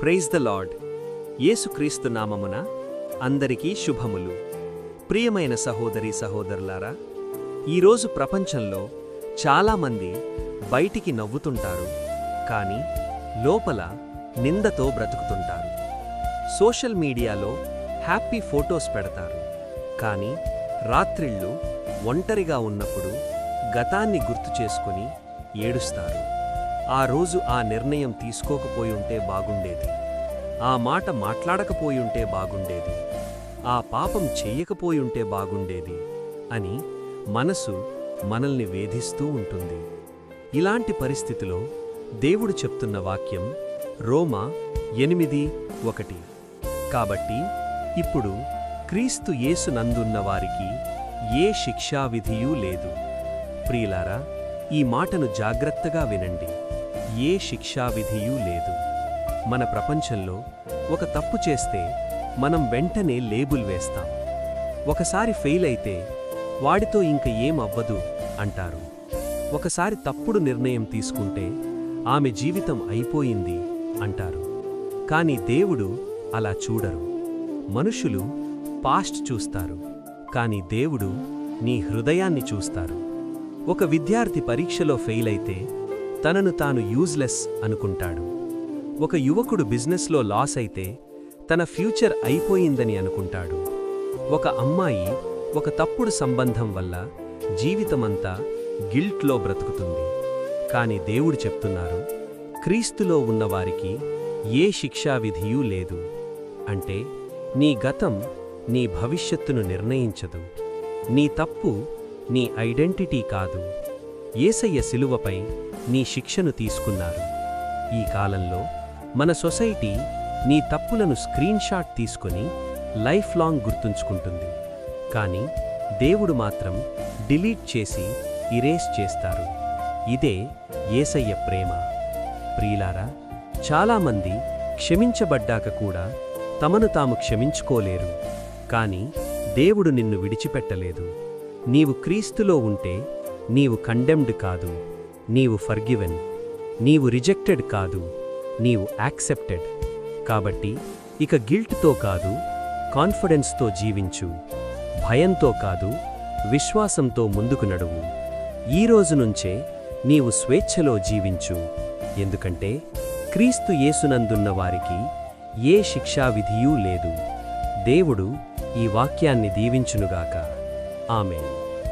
Praise the lord యేసుక్రీస్తు నామమున అందరికీ శుభములు. ప్రియమైన సహోదరి సహోదరులారా ఈరోజు ప్రపంచంలో చాలామంది బయటికి నవ్వుతుంటారు కానీ లోపల నిందతో బ్రతుకుతుంటారు. సోషల్ మీడియాలో హ్యాపీ ఫోటోస్ పెడతారు కానీ రాత్రిళ్ళు ఒంటరిగా ఉన్నప్పుడు గతాన్ని గుర్తు చేసుకుని ఏడుస్తారు. ఆ రోజు ఆ నిర్ణయం తీసుకోకపోయుంటే బాగుండేది. ఆ మాట మాట్లాడకపోయుంటే బాగుండేది. ఆ పాపం చెయ్యకపోయుంటే బాగుండేది అని మనసు మనల్ని వేధిస్తూ ఉంటుంది. ఇలాంటి పరిస్థితిలో దేవుడు చెప్తున్న వాక్యం రోమా ఎనిమిది ఒకటి. కాబట్టి ఇప్పుడు క్రీస్తు యేసునందున్న వారికి ఏ శిక్షావిధియూ లేదు. ప్రియులారా ఈ మాటను జాగ్రత్తగా వినండి. ఏ శిక్షావిధియూ లేదు. మన ప్రపంచంలో ఒక తప్పు చేస్తే మనం వెంటనే లేబుల్ వేస్తాం. ఒకసారి ఫెయిల్ అయితే వాడితో ఇంక ఏం అవ్వదు అంటారు. ఒకసారి తప్పుడు నిర్ణయం తీసుకుంటే ఆమె జీవితం అయిపోయింది అంటారు. కాని దేవుడు అలా చూడరు. మనుషులు పాస్ట్ చూస్తారు. కాని దేవుడు నీ హృదయాన్ని చూస్తారు. ఒక విద్యార్థి పరీక్షలో ఫెయిల్ అయితే తనను తాను యూజ్లెస్ అనుకుంటాడు. ఒక యువకుడు బిజినెస్లో లాస్ అయితే తన ఫ్యూచర్ అయిపోయిందని అనుకుంటాడు. ఒక అమ్మాయి ఒక తప్పుడు సంబంధం వల్ల జీవితమంతా గిల్ట్లో బ్రతుకుతుంది. కాని దేవుడు చెప్తున్నారు క్రీస్తులో ఉన్నవారికి ఏ శిక్షావిధియూ లేదు. అంటే నీ గతం నీ భవిష్యత్తును నిర్ణయించదు. నీ తప్పు నీ ఐడెంటిటీ కాదు. ఏసయ్య శిలువపై నీ శిక్షను తీసుకున్నారు. ఈ కాలంలో మన సొసైటీ నీ తప్పులను స్క్రీన్షాట్ తీసుకొని లైఫ్ లాంగ్ గుర్తుంచుకుంటుంది. కానీ దేవుడు మాత్రం డిలీట్ చేసి ఇరేస్ చేస్తారు. ఇదే ఏసయ్య ప్రేమ. ప్రియులారా చాలామంది క్షమించబడ్డాక కూడా తమను తాము క్షమించుకోలేరు. కానీ దేవుడు నిన్ను విడిచిపెట్టలేదు. నీవు క్రీస్తులో ఉంటే నీవు కండెమ్డ్ కాదు నీవు ఫర్గివెన్ నీవు రిజెక్టెడ్ కాదు నీవు యాక్సెప్టెడ్ కాబట్టి ఇక గిల్ట్తో కాదు కాన్ఫిడెన్స్తో జీవించు భయంతో కాదు విశ్వాసంతో ముందుకు నడువు. ఈ రోజు నుంచే నీవు స్వేచ్ఛలో జీవించు. ఎందుకంటే క్రీస్తు యేసునందున్న వారికి ఏ శిక్షావిధియూ లేదు. దేవుడు ఈ వాక్యాన్ని దీవించునుగాక. ఆమెన్.